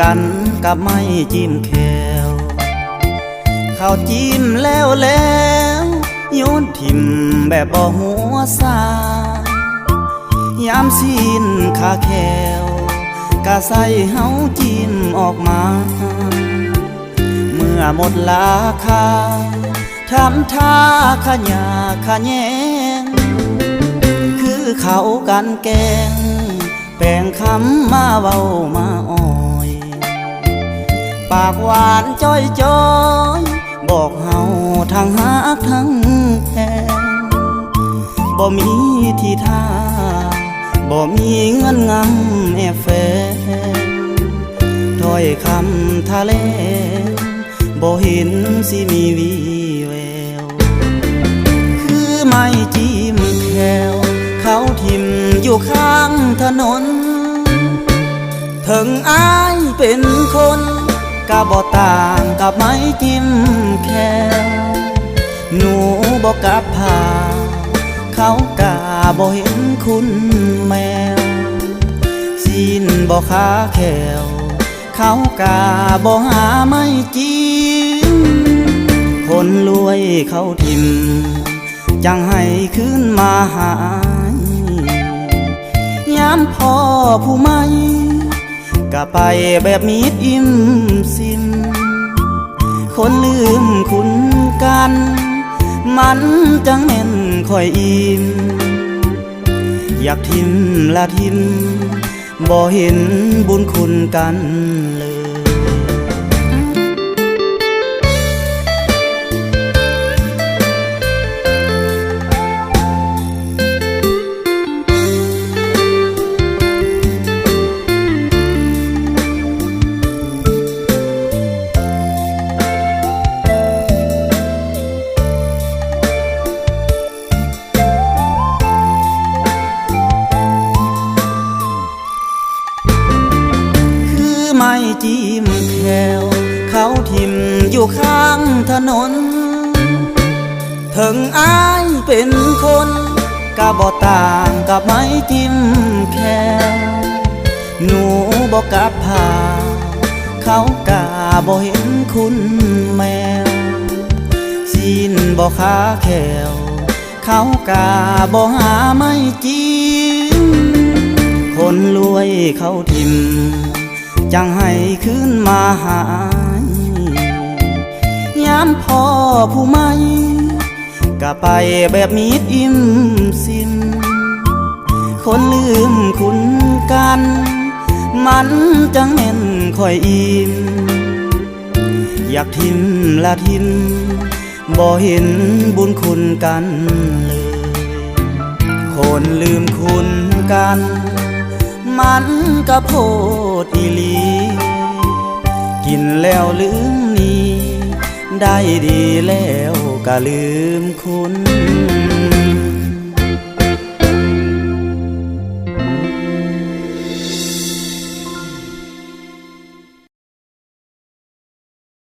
กันกับไม่จิ้มแควข้าวจิ้มแล้วแล้วโยนทิมแบบบ่หัวซายามสิ้นคาแควกะใส่เฮาจิ้มออกมา เมื่อหมดราคาทำท่าขะยาขะแยง คือเขากันแกง แปลงคำมาเว้ามาอ่อ ปากหวานจ้อยจ้อยบอกเฮาทั้งหักทั้งแพงบ่มีที่ท่าบ่มีเงินงำแอบแฝงถ้อยคำทะเลบ่เห็นสิมีวีแวว คือไม่จิ้มแควเขาทิมอยู่ข้างถนนถึงอายเป็นคน กะบ่ต่างกับไม้จิ้มแควหนูบอกกับพาเขากะบ่เห็นคุณแมวสิ้นบ่ค้าแขวเขากะบ่หาไม่จิ้มคนรวยเขาทิม จังให้ขึ้นมาหาย ยามพ่อผู้ไม่ ก็ไปแบบมีดอิ่มสิมคนลืมคุณกัน มันจังแม่นคอยอิ่มอยากทิมละทิมบ่เห็นบุญคุณกันเลย จิ้มแควเขาทิมอยู่ข้างถนน ถึงอายเป็นคนกะบ่ต่างกับไม้จิ้มแควหนูบอกกับพาเขากะบ่เห็นคุณแมวสินบ่ค้าแขวเขากะบ่หาไม่จิ้มคนรวยเขาทิม จังให้ขึ้นมาหายยามพ่อผู้ไม่ก็ไปแบบมีดอิ่มสิมคนลืมคุณกัน มันจังแม่นคอยอิ่มอยากทิมละทิมบ่เห็นบุญคุณกันเลย คนลืมคุณกัน มันก็โพดอีลี กินแล้วลืมนี้ ได้ดีแล้วก็ลืมคุณ